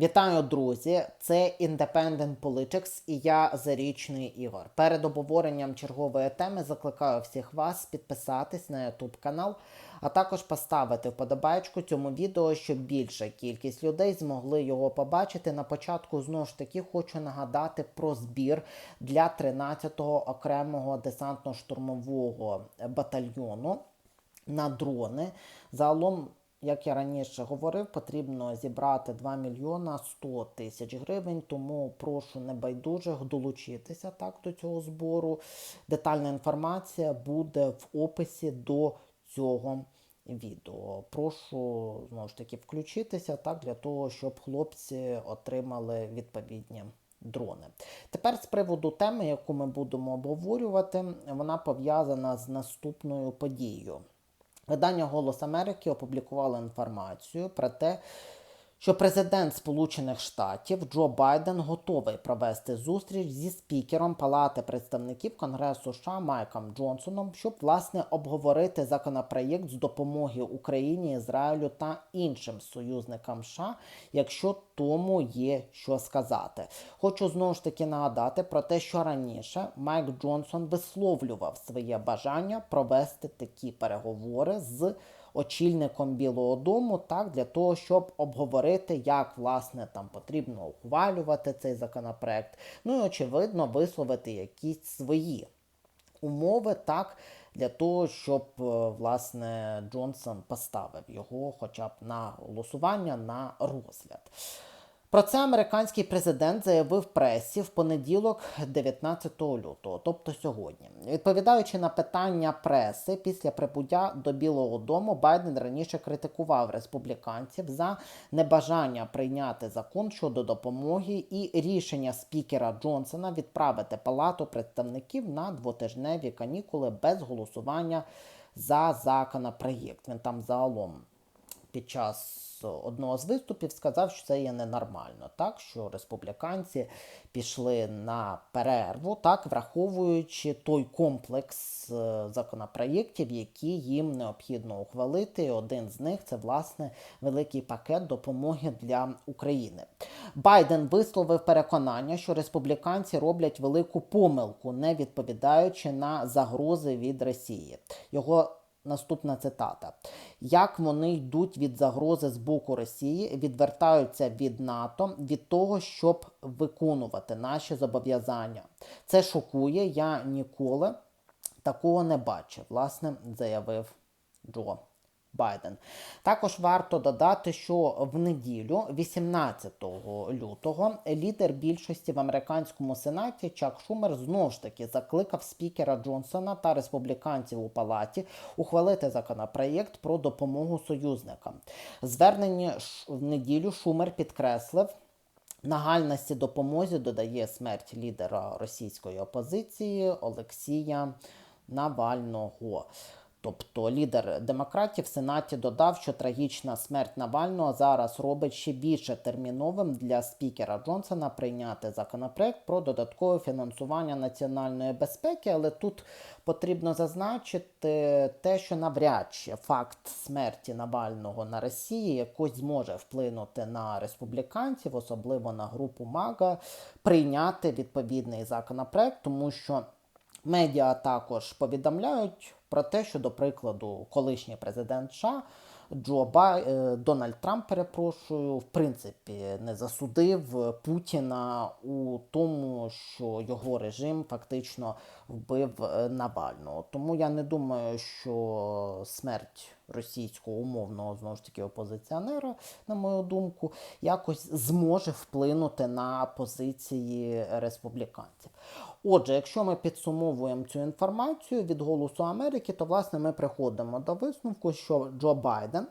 Вітаю, друзі! Це Independent Politics і я Зарічний Ігор. Перед обговоренням чергової теми закликаю всіх вас підписатись на YouTube канал, а також поставити вподобайку цьому відео, щоб більша кількість людей змогли його побачити. На початку знову ж таки хочу нагадати про збір для 13-го окремого десантно-штурмового батальйону на дрони. Загалом, як я раніше говорив, потрібно зібрати 2 мільйона 100 тисяч гривень, тому прошу небайдужих долучитися так до цього збору. Детальна інформація буде в описі до цього відео. Прошу знову ж таки включитися так для того, щоб хлопці отримали відповідні. Дрони. Тепер з приводу теми, яку ми будемо обговорювати, вона пов'язана з наступною подією. Видання Голос Америки опублікувало інформацію про те, що президент Сполучених Штатів Джо Байден готовий провести зустріч зі спікером Палати представників Конгресу США Майком Джонсоном, щоб власне обговорити законопроєкт з допомоги Україні, Ізраїлю та іншим союзникам США, якщо тому є що сказати. Хочу знову ж таки нагадати про те, що раніше Майк Джонсон висловлював своє бажання провести такі переговори з очільником Білого Дому, так для того, щоб обговорити, як власне там потрібно ухвалювати цей законопроект. Ну і очевидно висловити якісь свої умови, так. Для того, щоб власне Джонсон поставив його, хоча б на голосування на розгляд. Про це американський президент заявив пресі в понеділок, 19 лютого, тобто сьогодні. Відповідаючи на питання преси після прибуття до Білого Дому, Байден раніше критикував республіканців за небажання прийняти закон щодо допомоги і рішення спікера Джонсона відправити палату представників на двотижневі канікули без голосування за законопроєкт. Він там загалом під час одного з виступів сказав, що це є ненормально, так що республіканці пішли на перерву, так враховуючи той комплекс е, законопроєктів, які їм необхідно ухвалити. Один з них це власне великий пакет допомоги для України. Байден висловив переконання, що республіканці роблять велику помилку, не відповідаючи на загрози від Росії. Його Наступна цитата: як вони йдуть від загрози з боку Росії, відвертаються від НАТО від того, щоб виконувати наші зобов'язання. Це шокує. Я ніколи такого не бачив, власне, заявив Джо. Байден. Також варто додати, що в неділю, 18 лютого, лідер більшості в американському сенаті Чак Шумер знову ж таки закликав спікера Джонсона та республіканців у палаті ухвалити законопроєкт про допомогу союзникам. Звернення в неділю Шумер підкреслив. Нагальності допомозі додає смерть лідера російської опозиції Олексія Навального. Тобто лідер демократів в Сенаті додав, що трагічна смерть Навального зараз робить ще більше терміновим для спікера Джонсона прийняти законопроект про додаткове фінансування національної безпеки. Але тут потрібно зазначити те, що навряд чи факт смерті Навального на Росії якось зможе вплинути на республіканців, особливо на групу МАГА, прийняти відповідний законопроект, тому що. Медіа також повідомляють про те, що, до прикладу, колишній президент США Джо Бай... Е, Дональд Трамп, перепрошую, в принципі, не засудив Путіна у тому, що його режим фактично вбив е, Навального. Тому я не думаю, що смерть російського умовного знову ж таки опозиціонера, на мою думку, якось зможе вплинути на позиції республіканців. Отже, якщо ми підсумовуємо цю інформацію від Голосу Америки, то власне ми приходимо до висновку, що Джо Байден.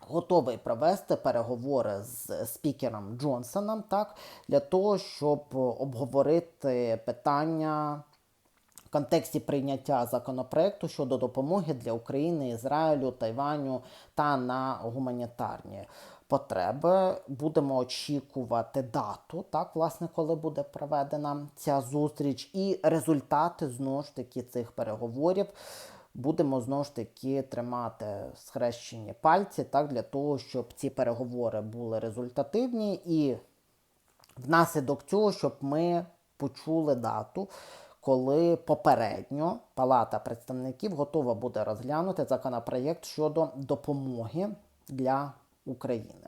Готовий провести переговори з спікером Джонсоном так, для того, щоб обговорити питання в контексті прийняття законопроекту щодо допомоги для України, Ізраїлю, Тайваню та на гуманітарні потреби. Будемо очікувати дату, так, власне, коли буде проведена ця зустріч, і результати знову ж таки цих переговорів. будемо знову ж таки тримати схрещені пальці так, для того, щоб ці переговори були результативні і внаслідок цього, щоб ми почули дату, коли попередньо Палата представників готова буде розглянути законопроєкт щодо допомоги для України.